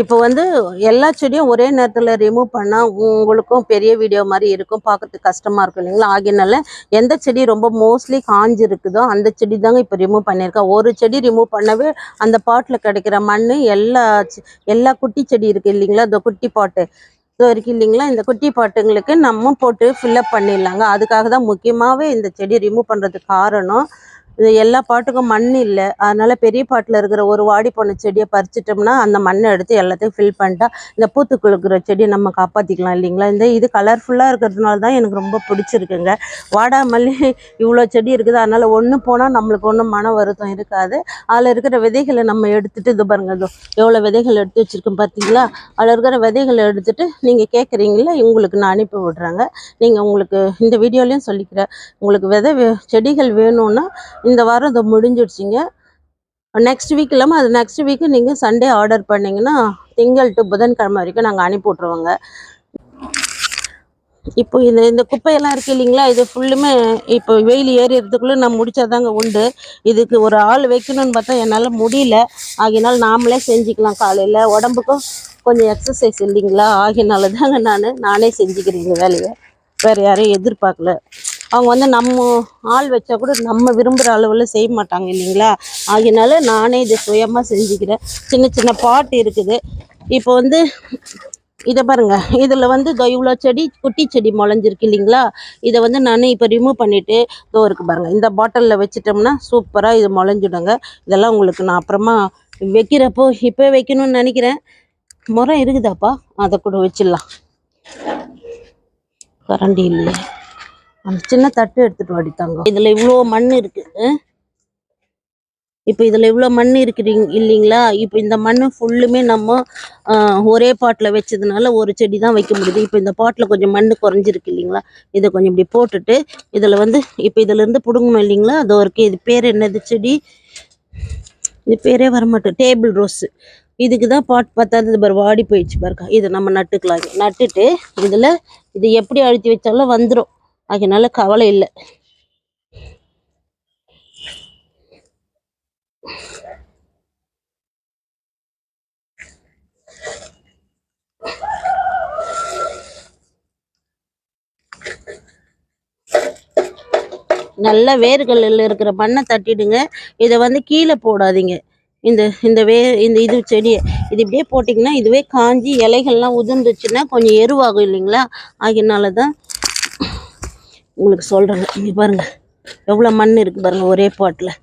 இப்போ வந்து எல்லா செடியும் ஒரே நேரத்தில் ரிமூவ் பண்ணால் உங்களுக்கும் பெரிய வீடியோ மாதிரி இருக்கும். பார்க்கறதுக்கு கஷ்டமாக இருக்கும் இல்லைங்களா? ஆகியனால எந்த செடி ரொம்ப மோஸ்ட்லி காஞ்சு இருக்குதோ அந்த செடி தாங்க இப்போ ரிமூவ் பண்ணியிருக்கேன் ஒரு செடி ரிமூவ் பண்ணவே அந்த பாட்டில் கிடைக்கிற மண் எல்லா எல்லா குட்டி செடி இருக்குது இல்லைங்களா? இந்த குட்டி பாட்டு. இது இருக்கு இல்லைங்களா? இந்த குட்டி பாட்டுங்களுக்கு நம்ம போட்டு ஃபில்லப் பண்ணிடலாங்க. அதுக்காக தான் முக்கியமாகவே இந்த செடி ரிமூவ் பண்ணுறதுக்கு காரணம் இது எல்லா பாட்டுக்கும் மண் இல்லை. அதனால பெரிய பாட்டில் இருக்கிற ஒரு வாடி போன செடியை பறிச்சிட்டோம்னா அந்த மண்ணை எடுத்து எல்லாத்தையும் ஃபில் பண்ணிட்டா இந்த பூத்து குலுக்கிற செடியை நம்ம காப்பாற்றிக்கலாம் இல்லைங்களா? இந்த இது கலர்ஃபுல்லாக இருக்கிறதுனால தான் எனக்கு ரொம்ப பிடிச்சிருக்குங்க. வாடாமல்லி இவ்வளோ செடி இருக்குது. அதனால் ஒன்று போனால் நம்மளுக்கு ஒன்றும் மன வருத்தம் இருக்காது. அதில் இருக்கிற விதைகளை நம்ம எடுத்துட்டு இது பாருங்க இதோ எவ்வளோ விதைகள் எடுத்து வச்சிருக்கோம் பார்த்தீங்களா அதில் இருக்கிற விதைகளை எடுத்துட்டு நீங்கள் கேட்குறீங்களா உங்களுக்கு நான் அனுப்பி விடுறாங்க. நீங்கள் உங்களுக்கு இந்த வீடியோலையும் சொல்லிக்கிறேன். உங்களுக்கு விதை வே- செடிகள் வேணும்னா இந்த வாரம் இது முடிஞ்சிடுச்சிங்க. நெக்ஸ்ட் வீக் இல்லாமல் அது நெக்ஸ்ட் வீக்கு நீங்கள் சண்டே ஆர்டர் பண்ணிங்கன்னா திங்கள் டு புதன்கிழமை வரைக்கும் நாங்கள் அனுப்பி விட்ருவோங்க இப்போ இந்த இந்த குப்பையெல்லாம் இருக்கு இல்லைங்களா? இது ஃபுல்லுமே இப்போ வெயில் ஏறிறதுக்குள்ளே நான் முடித்தாதாங்க உண்டு. இதுக்கு ஒரு ஆள் வைக்கணும்னு பார்த்தா என்னால் முடியல. ஆகினால் நாமளே செஞ்சுக்கலாம் காலையில். உடம்புக்கும் கொஞ்சம் எக்ஸசைஸ் இல்லைங்களா? ஆகினால தாங்க நான் நானே செஞ்சுக்கிறேன் இந்த வேலையை. வேறு யாரையும் எதிர்பார்க்கல. அவங்க வந்து நம்ம ஆள் வச்சா கூட நம்ம விரும்புகிற அளவில் செய்ய மாட்டாங்க இல்லைங்களா? ஆகினால நானே இதை சுயமாக செஞ்சுக்கிறேன். சின்ன சின்ன பாட் இருக்குது. இப்போ வந்து இதை பாருங்க. இதில் வந்து இதோ இவ்வளோ செடி குட்டி செடி முளைஞ்சிருக்கு இல்லைங்களா? இதை வந்து நான் இப்போ ரிமூவ் பண்ணிவிட்டு இதோ இருக்கு பாருங்கள் இந்த பாட்டிலில் வச்சிட்டோம்னா சூப்பராக இது முளைஞ்சிடுங்க. இதெல்லாம் உங்களுக்கு நான் அப்புறமா வைக்கிறப்போ இப்போ வைக்கணும்னு நினைக்கிறேன். முறை இருக்குதாப்பா? அதை கூட வச்சிடலாம். கரண்டி இல்லை அந்த சின்ன தட்டு எடுத்துட்டு வாடித்தாங்க இதில் இவ்வளோ மண் இருக்கு. இப்ப இப்போ இதில் இவ்வளோ மண் இருக்கிறீங்க இல்லைங்களா? இப்போ இந்த மண் ஃபுல்லுமே நம்ம ஒரே பாட்டில் வச்சதுனால ஒரு செடி தான் வைக்க முடியுது. இப்போ இந்த பாட்டில் கொஞ்சம் மண் குறைஞ்சிருக்கு இல்லைங்களா? இதை கொஞ்சம் இப்படி போட்டுட்டு இதில் வந்து இப்போ இதிலேருந்து பிடுங்கணும் இல்லைங்களா? அது ஒரு இது பேர் என்னது செடி? இது பேரே வரமாட்டோம் டேபிள் ரோஸு இதுக்கு தான் பாட் பத்தாவது பாரு வாடி போயிடுச்சு பாருக்கா. இதை நம்ம நட்டுக்கலாம். நட்டுட்டு இதில் இது எப்படி அழுத்தி வச்சாலும் வந்துடும் அதனால கவலை இல்லை. நல்ல வேர்களில் இருக்கிற மண்ணை தட்டிடுங்க. இதை வந்து கீழே போடாதீங்க. இந்த இந்த வே இந்த இது செடியை. இது இப்படியே போட்டிங்கன்னா இதுவே காஞ்சி இலைகள்லாம் உதிர்ந்துச்சுன்னா கொஞ்சம் எருவாகும் இல்லைங்களா? அதனால தான் உங்களுக்கு சொல்கிறேங்க இங்கே பாருங்கள் எவ்வளோ மண் இருக்குது பாருங்கள் ஒரே பாட்டில்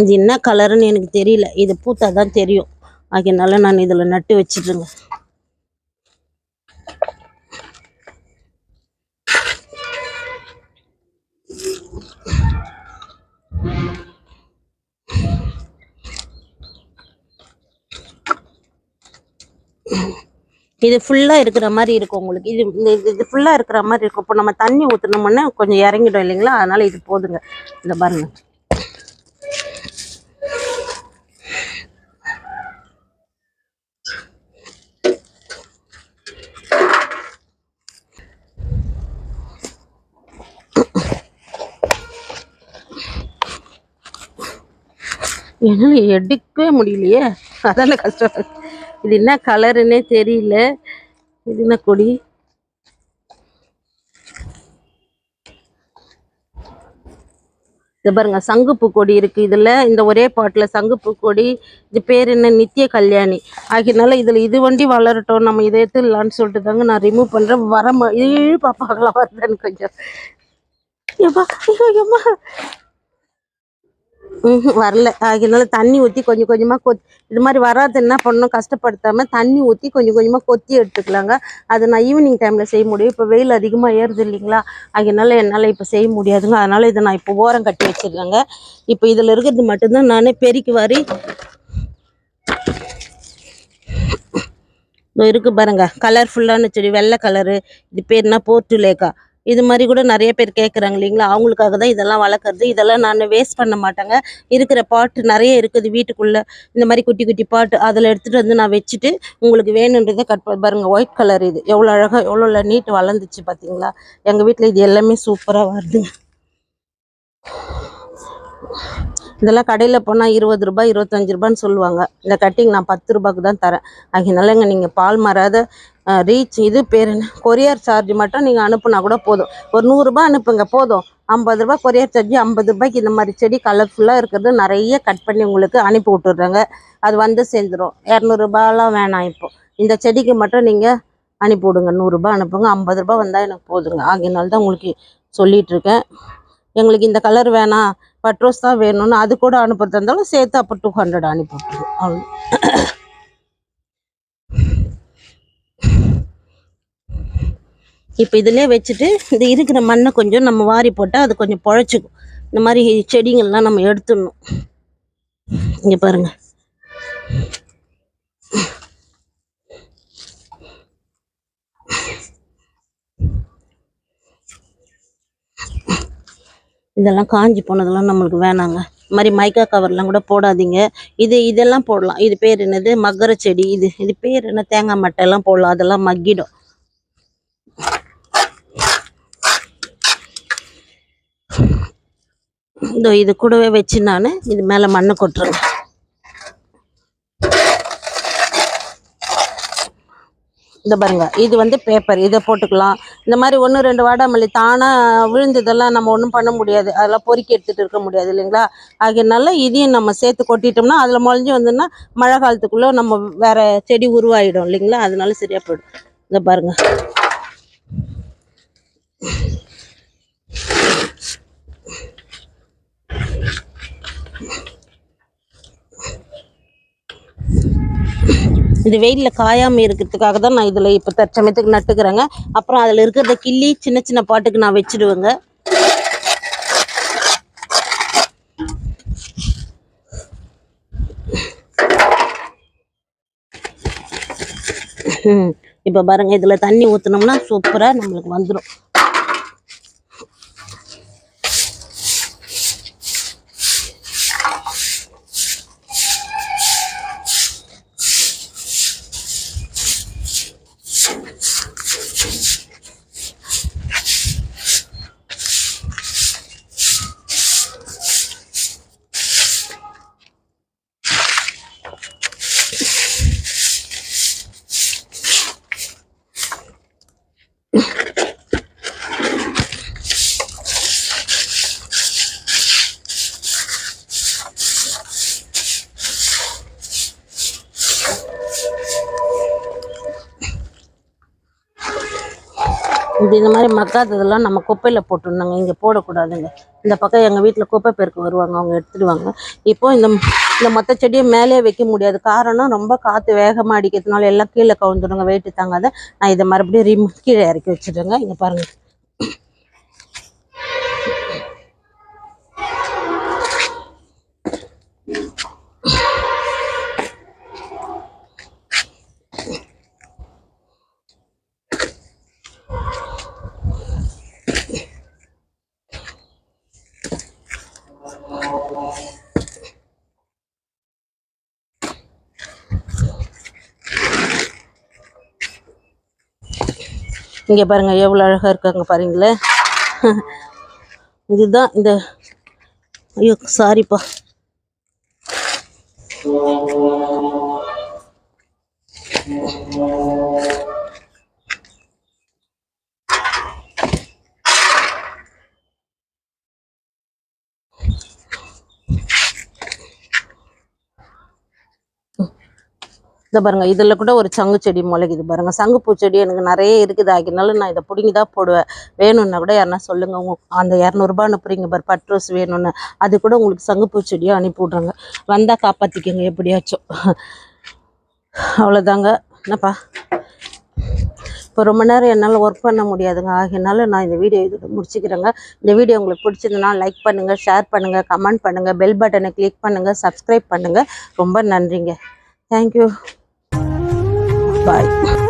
இது என்ன கலருன்னு எனக்கு தெரியல. இது பூத்தா தான் தெரியும். அதனால நான் இதில் நட்டு வச்சிட்ருங்க இது ஃபுல்லாக இருக்கிற மாதிரி இருக்கும் உங்களுக்கு. இது இது- ஃபுல்லாக இருக்கிற மாதிரி இருக்கும். இப்போ நம்ம தண்ணி ஊற்றினோம்னா கொஞ்சம் இறங்கிடும் இல்லைங்களா? அதனால இது போதுங்க. இந்த பாருங்க. என்னால் எடுக்கவே முடியலையே. அதான கஷ்டம். இது என்ன கலருன்னே தெரியல. இது என்ன கொடி? இது பாருங்க சங்குப்பூ கொடி இருக்கு இதுல. இந்த ஒரே பாட்டுல சங்குப்பூ கொடி இது பேர் என்ன? நித்திய கல்யாணி. ஆகினால இதுல இது வண்டி வளரட்டும் நம்ம இதை எடுத்துடலான்னு சொல்லிட்டு தாங்க நான் ரிமூவ் பண்றேன். வர மாப்பாக்கலாம் இழு வருதுன்னு கொஞ்சம். ஏப்பா ஐயோ ஏம்மா. வரல. அதனால தண்ணி ஊற்றி கொஞ்சம் கொஞ்சமாக கொத் இது மாதிரி வராது என்ன பண்ணணும் கஷ்டப்படுத்தாமல் தண்ணி ஊற்றி கொஞ்சம் கொஞ்சமாக கொத்தி எடுத்துக்கலாங்க. அது நான் ஈவினிங் டைமில் செய்ய முடியும். இப்போ வெயில் அதிகமாக ஏறுது இல்லைங்களா? அதனால என்னால் இப்போ செய்ய முடியாதுங்க. அதனால் இதை நான் இப்போ ஓரம் கட்டி வச்சுருக்கேங்க. இப்போ இதில் இருக்கிறது மட்டும்தான் நானே பெருக்கி வாரி. இதோ இருக்கு பாருங்க. கலர்ஃபுல்லான செடி வெள்ளை கலரு இது பேர் என்ன? போர்ட்டுலேக்கா இது மாதிரி கூட நிறைய பேர் கேட்குறாங்க இல்லைங்களா? அவங்களுக்காக தான் இதெல்லாம் வளர்க்குறது. இதெல்லாம் நான் வேஸ்ட் பண்ண மாட்டேங்க. இருக்கிற பாட்டு நிறைய இருக்குது வீட்டுக்குள்ளே. இந்த மாதிரி குட்டி குட்டி பாட்டு அதில் எடுத்துகிட்டு வந்து நான் வச்சுட்டு உங்களுக்கு வேணுன்றதை கட் பாருங்கள் ஒயிட் கலர் இது. எவ்வளோ அழகாக எவ்வளோ நீட் வளர்ந்துச்சு பார்த்தீங்களா எங்கள் வீட்டில் இது எல்லாமே சூப்பராக வருதுங்க இதெல்லாம் கடையில் போனால் இருபது ரூபாய் இருபத்தஞ்சு ரூபான்னு சொல்லுவாங்க. இந்த கட்டிங் நான் பத்து ரூபாய்க்கு தான் தரேன். அதனாலங்க நீங்கள் பால் மாறாத ரீச் இது பேர் என்ன? கொரியர் சார்ஜ் மட்டும் நீங்கள் அனுப்புனா கூட போதும். ஒரு நூறுரூபா அனுப்புங்க போதும். ஐம்பது ரூபா கொரியர் சார்ஜ் ஐம்பது ரூபாய்க்கு இந்த மாதிரி செடி கலர்ஃபுல்லாக இருக்கிறது நிறைய கட் பண்ணி உங்களுக்கு அனுப்பி விட்டுடுறாங்க. அது வந்து சேர்ந்துடும் இரநூறுபாலாம் வேணாம் இப்போது இந்த செடிக்கு மட்டும் நீங்கள் அனுப்பி விடுங்க. நூறுரூபா அனுப்புங்க. ஐம்பது ரூபாய் வந்தால் எனக்கு போதுங்க. ஆகையினால தான் உங்களுக்கு சொல்லிகிட்ருக்கேன் எங்களுக்கு இந்த கலர் வேணாம். பட்ரோஸ் தான் வேணும்னு அது கூட அனுப்புறதா இருந்தாலும் சேர்த்து அப்போ டூ ஹண்ட்ரட் அனுப்பி விட்டுருவோம். அவ்வளோ இப்போ இதிலே வச்சுட்டு இந்த இருக்கிற மண்ணை கொஞ்சம் நம்ம வாரி போட்டால் அது கொஞ்சம் பொழைச்சிக்கும். இந்த மாதிரி செடிங்கள்லாம் நம்ம எடுத்துடணும். இங்கே பாருங்க. இதெல்லாம் காஞ்சி போனதெல்லாம் நம்மளுக்கு வேணாங்க. இது மாதிரி மைக்கா கவர்லாம் கூட போடாதீங்க. இது இதெல்லாம் போடலாம். இது பேர் என்னது? மக்கர செடி இது இது பேர் என்ன? தேங்காய் மட்டை எல்லாம் போடலாம். அதெல்லாம் மக்கிடும். இந்த இது கூடவே வச்சு நான் இது மேலே மண்ணை கொட்டுறேங்க இந்த பாருங்க இது வந்து பேப்பர் இதை போட்டுக்கலாம். இந்த மாதிரி ஒன்று ரெண்டு வாடாமல்லி தானாக விழுந்ததெல்லாம் நம்ம ஒன்றும் பண்ண முடியாது. அதெல்லாம் பொறுக்கி எடுத்துகிட்டு இருக்க முடியாது இல்லைங்களா? ஆகையனால இதையும் நம்ம சேர்த்து கொட்டிட்டோம்னா அதில் முளைஞ்சி வந்துன்னா மழை காலத்துக்குள்ளே நம்ம வேறு செடி உருவாயிடும் இல்லைங்களா? அதனால சரியாக போயிடும். இதை பாருங்க. இது வெயிலில் காயாமல் இருக்கிறதுக்காக தான் நான் இதில் இப்போ தற்சமயத்துக்கு நட்டுக்கிறேங்க. அப்புறம் அதில் இருக்கிறத கிள்ளி சின்ன சின்ன பாட்டுக்கு நான் வச்சிடுவேங்க. இப்போ பாருங்கள் இதில் தண்ணி ஊற்றினோம்னா சூப்பராக நம்மளுக்கு வந்துடும் இது இந்த மாதிரி மக்காததெல்லாம் நம்ம குப்பையில் போட்டுருந்தாங்க. இங்கே போடக்கூடாதுங்க. இந்த பக்கம் எங்கள் வீட்டில் குப்பை பெருக்கு வருவாங்க. அவங்க எடுத்துடுவாங்க. இப்போ இந்த இந்த மொத்த செடியை மேலே வைக்க முடியாது. காரணம் ரொம்ப காற்று வேகமாக அடிக்கிறதுனால எல்லாம் கீழே கவுந்துடுங்க. வெயிட்டு தாங்காத. நான் இதை மறுபடியும் ரிம் கீழே இறக்கி வச்சுடுங்க இங்கே பாருங்கள் இங்கே பாருங்க எவ்வளோ அழகாக இருக்காங்க பாருங்களேன் இதுதான் இந்த ஐயோ சாரிப்பா இந்த பாருங்கள் இதில் கூட ஒரு சங்கு செடி முளைக்குது பாருங்கள் சங்குப்பூ செடி எனக்கு நிறைய இருக்குது. ஆகினாலும் நான் இதை பிடுங்கி தான் போடுவேன். வேணும்னா கூட யாருன்னா சொல்லுங்கள் உங்க அந்த இரநூறுபா அனுப்புறீங்க பாரு பட் ரோஸ் வேணும்னு. அது கூட உங்களுக்கு சங்குப்பூ செடியாக அனுப்பி விட்றாங்க. வந்தால் காப்பாற்றிக்கோங்க எப்படியாச்சும். அவ்வளோதாங்க என்னப்பா? இப்போ ரொம்ப நேரம் என்னால் ஒர்க் பண்ண முடியாதுங்க. ஆகினாலும் நான் இந்த வீடியோ இதோட முடிச்சுக்கிறேங்க. இந்த வீடியோ உங்களுக்கு பிடிச்சிருந்தனா லைக் பண்ணுங்கள் ஷேர் பண்ணுங்கள் கமெண்ட் பண்ணுங்கள் பெல் பட்டனை கிளிக் பண்ணுங்கள் சப்ஸ்கிரைப் பண்ணுங்கள் ரொம்ப நன்றிங்க. Thank you Bye.